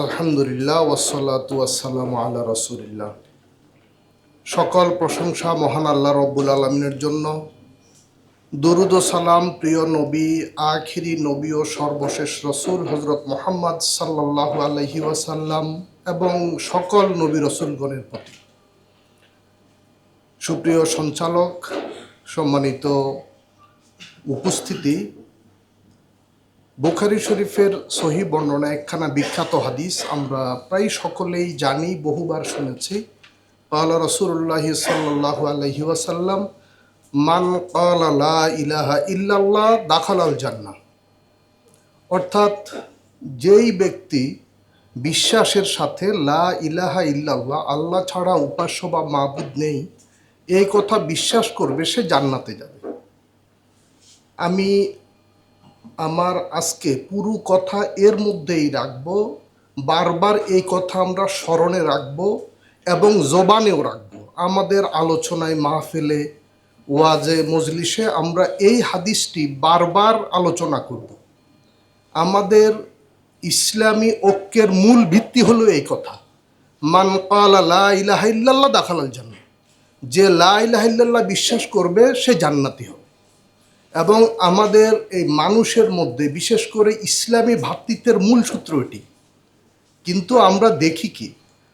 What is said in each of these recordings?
আলহামদুলিল্লাহ ওয়াসাল্লাতু আলা রসুলিল্লাহ। সকল প্রশংসা মহান আল্লাহ রব্বুল আলমিনের জন্য। দরুদ সালাম প্রিয় নবী, আখিরি নবী ও সর্বশেষ রসুল হজরত মোহাম্মদ সাল্লাহ আলহি ওয়াসাল্লাম এবং সকল নবী রসুলগণের প্রতি। সুপ্রিয় সঞ্চালক, সম্মানিত উপস্থিতি বুখারি শরীফের সহি বর্ণনা একখানা বিখ্যাত হাদিস, আমরা প্রায় সকলেই জানি, বহুবার শুনেছি। পালা রসুল্লাহ সাল্লাহ আলহি ওয়াসাল্লাম মান কালা ইলাহা ইল্লাল্লাহ দাখালাল জান্নাহ। অর্থাৎ, যেই ব্যক্তি বিশ্বাসের সাথে লা ইলাহা ইল্লাল্লাহ, আল্লাহ ছাড়া উপাস্য বা মাবুদ নেই, এই কথা বিশ্বাস করবে, সে জান্নাতে যাবে। আমি আমার আজকে পুরো কথা এর মধ্যেই রাখব, বারবার এই কথা আমরা স্মরণে রাখব এবং জবানেও রাখব। আমাদের আলোচনায় মাহফিলে, ওয়াজে, মজলিসে আমরা এই হাদিসটি বারবার আলোচনা করব। আমাদের ইসলামী ঐক্যের মূল ভিত্তি হলো এই কথা। মান লা ইলাহা ইল্লাল্লাহ দাখালাল জান্নাহ। যে লা ইলাহা ইল্লাল্লাহ বিশ্বাস করবে, সে জান্নাতি হবে। এবং আমাদের এই মানুষের মধ্যে, বিশেষ করে ইসলামী ভ্রাতৃত্বের মূল সূত্র এটি। কিন্তু আমরা দেখি কি?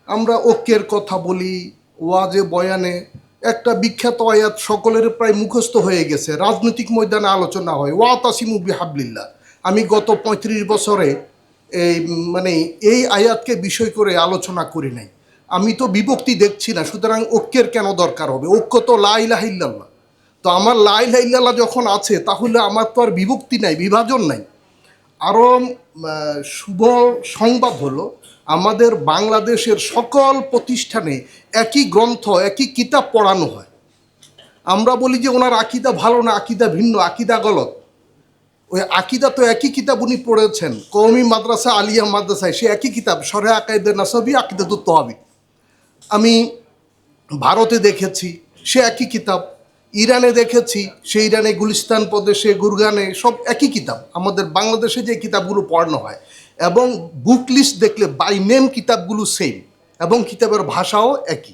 আমরা ঐক্যের কথা বলি, ওয়াজে, বয়ানে, একটা বিখ্যাত আয়াত সকলের প্রায় মুখস্থ হয়ে গেছে। রাজনৈতিক ময়দানে আলোচনা হয় ওয়া তাসিমু বিহাবলিল্লাহ। আমি গত পঁয়ত্রিশ বছরে এই মানে এই আয়াতকে বিষয় করে আলোচনা করি নাই। আমি তো বিভক্তি দেখছি না, সুতরাং ঐক্যের কেন দরকার হবে? ঐক্য তো লাইলাহিল্লাহ তো আমার লাই ইল্লাল্লাহ যখন আছে, তাহলে আমার তো আর বিভক্তি নাই, বিভাজন নাই। আরও শুভ সংবাদ হলো, আমাদের বাংলাদেশের সকল প্রতিষ্ঠানে একই গ্রন্থ, একই কিতাব পড়ানো হয়। আমরা বলি যে ওনার আকিদা ভালো না, আকিদা ভিন্ন, আকিদা গলত। ওই আকিদা তো একই কিতাব উনি পড়েছেন কৌমি মাদ্রাসা, আলিয়া মাদ্রাসায়, সে একই কিতাব সরে আকাইদের নাসবি, আকিদা তো তহাবি আমি ভারতে দেখেছি, সে একই কিতাব। ইরানে দেখেছি, সেই ইরানে, গুলিস্তান প্রদেশে, গুরগানে, সব একই কিতাব। আমাদের বাংলাদেশে যে কিতাবগুলো পড়ানো হয়। এবং বুক লিস্ট দেখলে বাই নেম কিতাবগুলো সেম এবং কিতাবের ভাষাও একই।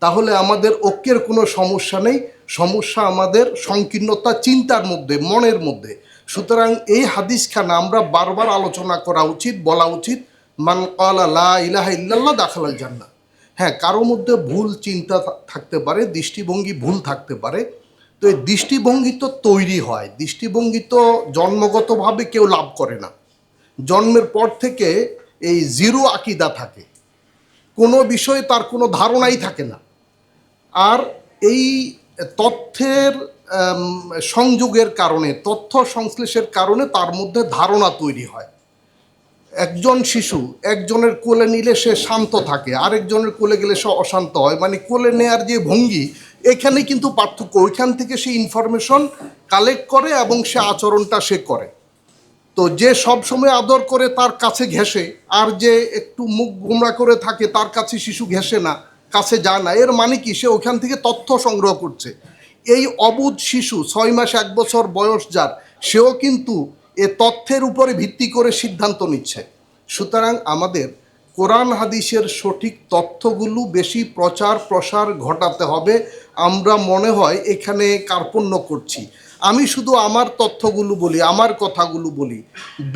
তাহলে আমাদের ঐক্যের কোনো সমস্যা নেই। সমস্যা আমাদের সংকীর্ণতা, চিন্তার মধ্যে, মনের মধ্যে। সুতরাং এই হাদিসখানা আমরা বারবার আলোচনা করা উচিত, বলা উচিত, মান কালা লা ইল্লাল্লাহ দাখালাল জান্নাহ হ্যাঁ কারও মধ্যে ভুল চিন্তা থাকতে পারে, দৃষ্টিভঙ্গি ভুল থাকতে পারে। তো এই দৃষ্টিভঙ্গি তো তৈরি হয়। দৃষ্টিভঙ্গি তো জন্মগতভাবে কেউ লাভ করে না। জন্মের পর থেকে এই জিরো আকিদা থাকে। কোনো বিষয়ে তার কোনো ধারণাই থাকে না। আর এই তথ্যের সংযোগের কারণে, তথ্য সংশ্লেষের কারণে তার মধ্যে ধারণা তৈরি হয়। একজন শিশু একজনের কোলে নিলে সে শান্ত থাকে, আরেকজনের কোলে গেলে সে অশান্ত হয়। মানে কোলে নেয়ার যে ভঙ্গি এখানে কিন্তু পার্থক্য। ওইখান থেকে সে ইনফরমেশন কালেক্ট করে এবং সে আচরণটা সে করে। তো যে সব সময় আদর করে তার কাছে ঘেসে আর যে একটু মুখ গোমরা করে থাকে তার কাছে শিশু ঘেসে না, কাছে যায় না। এর মানে কি? সে ওখান থেকে তথ্য সংগ্রহ করছে। এই অবুধ শিশু ছয় মাস এক বছর বয়স যার, সেও কিন্তু এ তথ্যের উপরে ভিত্তি করে সিদ্ধান্ত নিচ্ছে। সুতরাং আমাদের কোরআন হাদিসের সঠিক তথ্যগুলো বেশি প্রচার প্রসার ঘটাতে হবে। আমরা মনে হয় এখানে কার্পণ্য করছি। আমি শুধু আমার তথ্যগুলো বলি, আমার কথাগুলো বলি।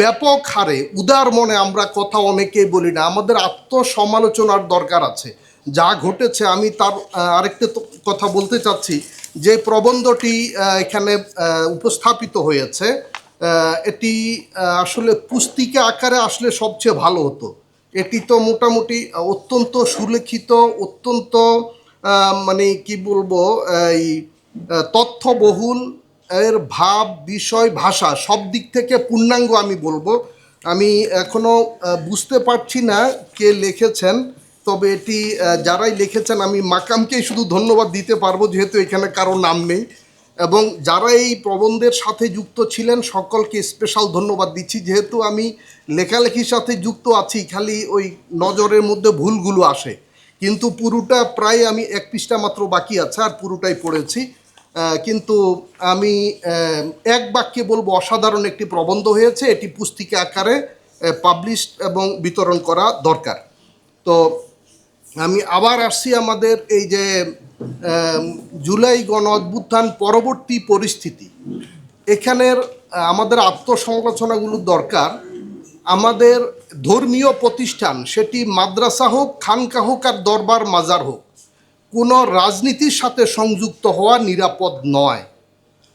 ব্যাপক হারে, উদার মনে আমরা কথা অনেকেই বলি না। আমাদের আত্মসমালোচনার দরকার আছে। যা ঘটেছে, আমি তার আরেকটা কথা বলতে চাচ্ছি। যে প্রবন্ধটি এখানে উপস্থাপিত হয়েছে এটি আসলে পুস্তিকা আকারে আসলে সবচেয়ে ভালো হতো। এটি তো মোটামুটি অত্যন্ত সুলেখিত অত্যন্ত মানে কি বলব এই তথ্যবহুল এর ভাব বিষয় ভাষা সব দিক থেকে পূর্ণাঙ্গ আমি বলব। আমি এখনও আহ, বুঝতে পারছি না কে লিখেছেন তবে এটি যারাই লিখেছেন আমি মাকামকেই শুধু ধন্যবাদ দিতে পারব যেহেতু এখানে কারও নাম নেই। এবং যারা এই প্রবন্ধের সাথে যুক্ত ছিলেন, সকলকে স্পেশাল ধন্যবাদ দিচ্ছি। যেহেতু আমি লেখালেখির সাথে যুক্ত আছি, খালি ওই নজরের মধ্যে ভুলগুলো আসে। কিন্তু পুরোটা প্রায় আমি এক পৃষ্ঠা মাত্র বাকি আছে, আর পুরোটাই পড়েছি। কিন্তু আমি এক বাক্যে বলব, অসাধারণ একটি প্রবন্ধ হয়েছে। এটি পুস্তিকা আকারে পাবলিশ এবং বিতরণ করা দরকার। তো আমি আবার আসছি আমাদের এই যে জুলাই গণ অভ্যুত্থান পরবর্তী পরিস্থিতি। এখানের আমাদের আত্মসমালোচনাগুলো দরকার। আমাদের ধর্মীয় প্রতিষ্ঠান, সেটি মাদ্রাসা হোক, খানকা হোক আর দরবার মাজার হোক, কোনো রাজনীতির সাথে সংযুক্ত হওয়া নিরাপদ নয়।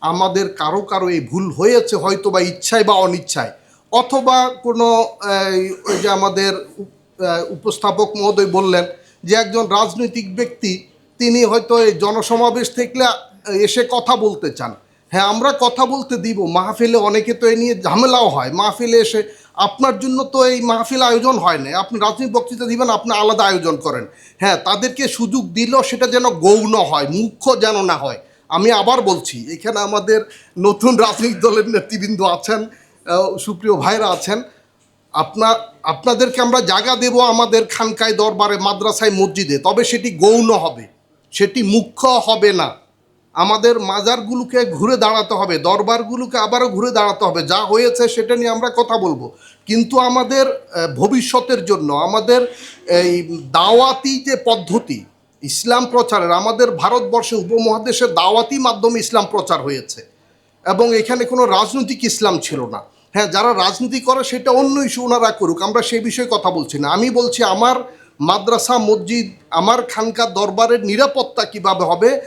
আমাদের কারও কারও এই ভুল হয়েছে হয়তো বা ইচ্ছায় বা অনিচ্ছায়, অথবা কোনো যে আমাদের উপস্থাপক মহোদয় বললেন যে একজন রাজনৈতিক ব্যক্তি তিনি হয়তো এই জনসমাবেশ থেকে এসে কথা বলতে চান। হ্যাঁ আমরা কথা বলতে দিব। মাহফিলে অনেকে তো এ নিয়ে ঝামেলাও হয়। মাহফিলে এসে আপনার জন্য তো এই মাহফিল আয়োজন হয় না। আপনি রাজনৈতিক বক্তৃতা দিবেন, আপনি আলাদা আয়োজন করেন। হ্যাঁ তাদেরকে সুযোগ দিলেও সেটা যেন গৌণ হয় মুখ্য যেন না হয়। আমি আবার বলছি, এখানে আমাদের নতুন রাজনৈতিক দলের নেতৃবৃন্দ আছেন সুপ্রিয় ভাইরা আছেন। আপনার আপনাদেরকে আমরা জায়গা দেব আমাদের খানকায় দরবারে, মাদ্রাসায়, মসজিদে। তবে সেটি গৌণ হবে। সেটি মুখ্য হবে না। আমাদের মাজারগুলোকে ঘুরে দাঁড়াতে হবে, দরবারগুলোকে আবারও ঘুরে দাঁড়াতে হবে, যা হয়েছে সেটা নিয়ে আমরা কথা বলব। কিন্তু আমাদের ভবিষ্যতের জন্য, আমাদের এই দাওয়াতি যে পদ্ধতি, ইসলাম প্রচারের, আমাদের ভারতবর্ষে উপমহাদেশের দাওয়াতি মাধ্যমে ইসলাম প্রচার হয়েছে। এবং এখানে কোনো রাজনৈতিক ইসলাম ছিল না। হ্যাঁ যারা রাজনীতি করে সেটা অন্য ইস্যু ওনারা করুক, আমরা সেই বিষয়ে কথা বলছি না। আমি বলছি আমার মাদ্রাসা, মসজিদ, আমার খানকার দরবারের নিরাপত্তা কীভাবে হবে?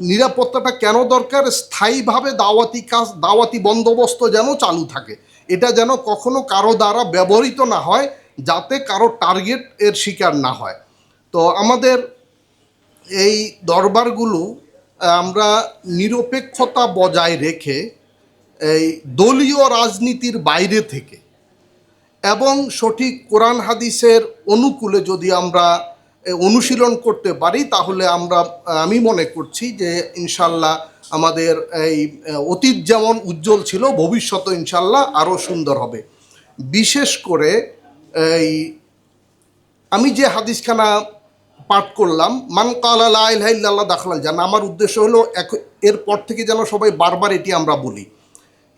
নিরাপত্তাটা কেন দরকার? স্থায়ীভাবে দাওয়াতি কাজ, দাওয়াতি বন্দোবস্ত যেন চালু থাকে। এটা যেন কখনো কারও দ্বারা ব্যবহৃত না হয়, যাতে কারও টার্গেট এর শিকার না হয়। তো আমাদের এই দরবারগুলো, আমরা নিরপেক্ষতা বজায় রেখে এই দলীয় রাজনীতির বাইরে থেকে এবং সঠিক কোরআন হাদিসের অনুকূলে যদি আমরা অনুশীলন করতে পারি, তাহলে আমরা আমি মনে করছি যে ইনশাল্লাহ আমাদের এই অতীত যেমন উজ্জ্বল ছিল ভবিষ্যৎ ইনশাল্লাহ আরও সুন্দর হবে। বিশেষ করে এই, আমি যে হাদিসখানা পাঠ করলাম, মান কালা ইল্লাল্লাহ দাখলাল জান আমার উদ্দেশ্য হলো এক- এরপর থেকে যেন সবাই বারবার এটি আমরা বলি।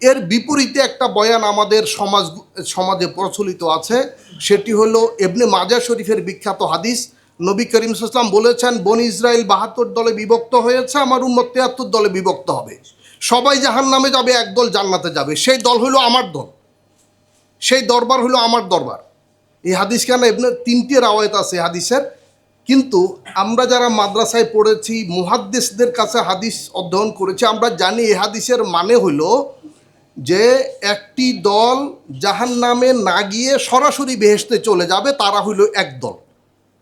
এর বিপরীতে একটা বয়ান আমাদের সমাজ, সমাজে প্রচলিত আছে, সেটি হলো এবনে মাজা শরীফের বিখ্যাত হাদিস। নবী করিম সাল্লাম বলেছেন, বন ইসরায়েল বাহাত্তর দলে বিভক্ত হয়েছে, আমার উম্মত তিয়াত্তর দলে বিভক্ত হবে। সবাই জাহান নামে যাবে একদল জান্নাতে যাবে। সেই দল হলো আমার দল। সেই দরবার হলো আমার দরবার। এই হাদিস কেন? এমনি তিনটে রাওয়ায়ত আছে হাদিসের। কিন্তু আমরা যারা মাদ্রাসায় পড়েছি, মুহাদ্দিসদের কাছে হাদিস অধ্যয়ন করেছি, আমরা জানি এ হাদিসের মানে হলো যে একটি দল জাহান নামে না গিয়ে সরাসরি বেহেশতে চলে যাবে, তারা হইল এক দল।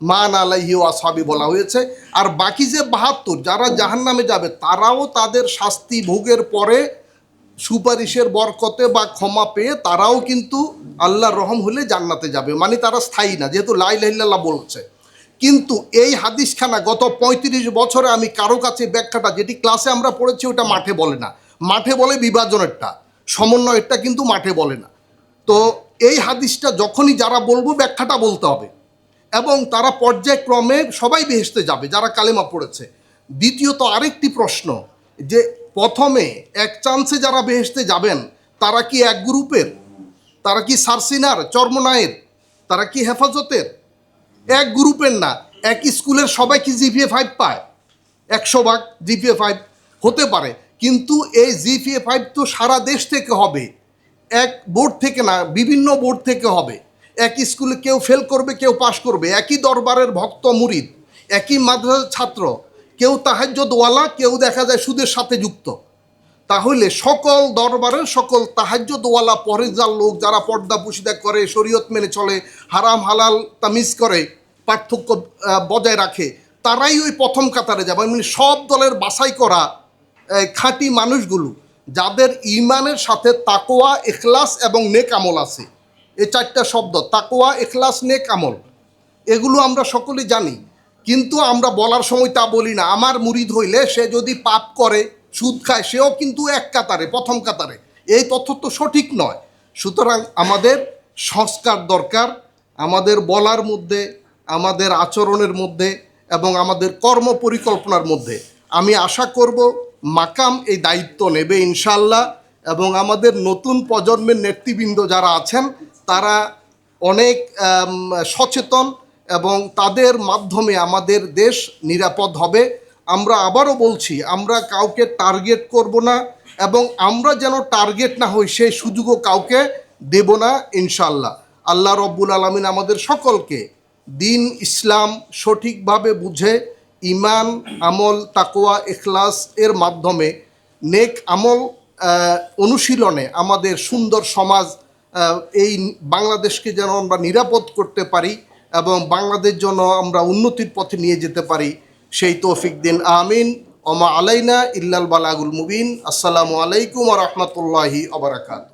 মান আলাইহি ওয়াসাবি বলা হয়েছে। আর বাকি যে বাহাত্তর, যারা জাহান নামে যাবে, তারাও তাদের শাস্তি ভোগের পরে সুপারিশের বরকতে বা ক্ষমা পেয়ে তারাও কিন্তু আল্লাহর রহম হলে জান্নাতে যাবে। মানে তারা স্থায়ী না, যেহেতু লাই লাইল্লাহ বলছে। কিন্তু এই হাদিসখানা গত পঁয়ত্রিশ বছরে আমি কারও কাছে ব্যাখ্যাটা, যেটি ক্লাসে আমরা পড়েছি, ওটা মাঠে বলে না। মাঠে বলে বিভাজনেরটা। সমন্বয়েরটা কিন্তু মাঠে বলে না। তো এই হাদিসটা যখনই যারা বলব ব্যাখ্যাটা বলতে হবে। এবং তারা পর্যায়ক্রমে সবাই বেহেসতে যাবে, যারা কালেমা পড়েছে। দ্বিতীয়ত আরেকটি প্রশ্ন, যে প্রথমে এক চান্সে যারা বেহেসতে যাবেন, তারা কি এক গ্রুপের? তারা কি সারসিনার, চর্মনায়ের? তারা কি হেফাজতের? এক গ্রুপের না, এক স্কুলের সবাই কি জিপিএ ফাইভ পায়? একশো ভাগ জিপিএ ফাইভ হতে পারে। কিন্তু এই জিপিএ ফাইভ তো সারা দেশ থেকে হবে। এক বোর্ড থেকে না, বিভিন্ন বোর্ড থেকে হবে। এক স্কুলে কেউ ফেল করবে, কেউ পাশ করবে। একই দরবারের ভক্ত মুরিদ, একই মাদ্রাসার ছাত্র, কেউ তাহাজ্যদওয়ালা, কেউ দেখা যায় সুদের সাথে যুক্ত। তাহলে সকল দরবারের সকল তাহাজ্যদওয়ালা পরেজার লোক যারা পর্দা পুশিদা করে, শরীয়ত মেনে চলে, হারাম, হালাল, তামিজ করে, পার্থক্য বজায় রাখে, তারাই ওই প্রথম কাতারে যাবে। মানে সব দলের বাছাই করা খাঁটি মানুষগুলো, যাদের ইমানের সাথে তাকোয়া এখলাস এবং নেক আমল আছে। এই চারটা শব্দ তাকোয়া এখলাস নেক আমল। এগুলো আমরা সকলে জানি। কিন্তু আমরা বলার সময় তা বলি না। আমার মুরিদ হইলে সে যদি পাপ করে, সুদ খায়, সেও কিন্তু এক কাতারে, প্রথম কাতারে। এই তথ্য তো সঠিক নয়। সুতরাং আমাদের সংস্কার দরকার, আমাদের বলার মধ্যে, আমাদের আচরণের মধ্যে এবং আমাদের কর্ম পরিকল্পনার মধ্যে। আমি আশা করব মাকাম এই দায়িত্ব নেবে ইনশাল্লাহ এবং আমাদের নতুন প্রজন্মের নেতৃবৃন্দ যারা আছেন, তারা অনেক সচেতন এবং তাদের মাধ্যমে আমাদের দেশ নিরাপদ হবে। আমরা আবারও বলছি, আমরা কাউকে টার্গেট করব না এবং আমরা যেন টার্গেট না হই, সেই সুযোগও কাউকে দেব না ইনশাল্লাহ আল্লাহ রব্বুল আলমিন আমাদের সকলকে দিন ইসলাম সঠিকভাবে বুঝে ইমান, আমল তাকোয়া এখলাস এর মাধ্যমে নেক আমল অনুশীলনে আমাদের সুন্দর সমাজ এই বাংলাদেশকে যেন আমরা নিরাপদ করতে পারি এবং বাংলাদেশ যেন আমরা উন্নতির পথে নিয়ে যেতে পারি, সেই তৌফিক দিন, আমিন। ওমা আলাইনা ইল্লাল বালাগুল মুবিন। আসসালামু আলাইকুম রহমতুল্লাহি আবরাকাত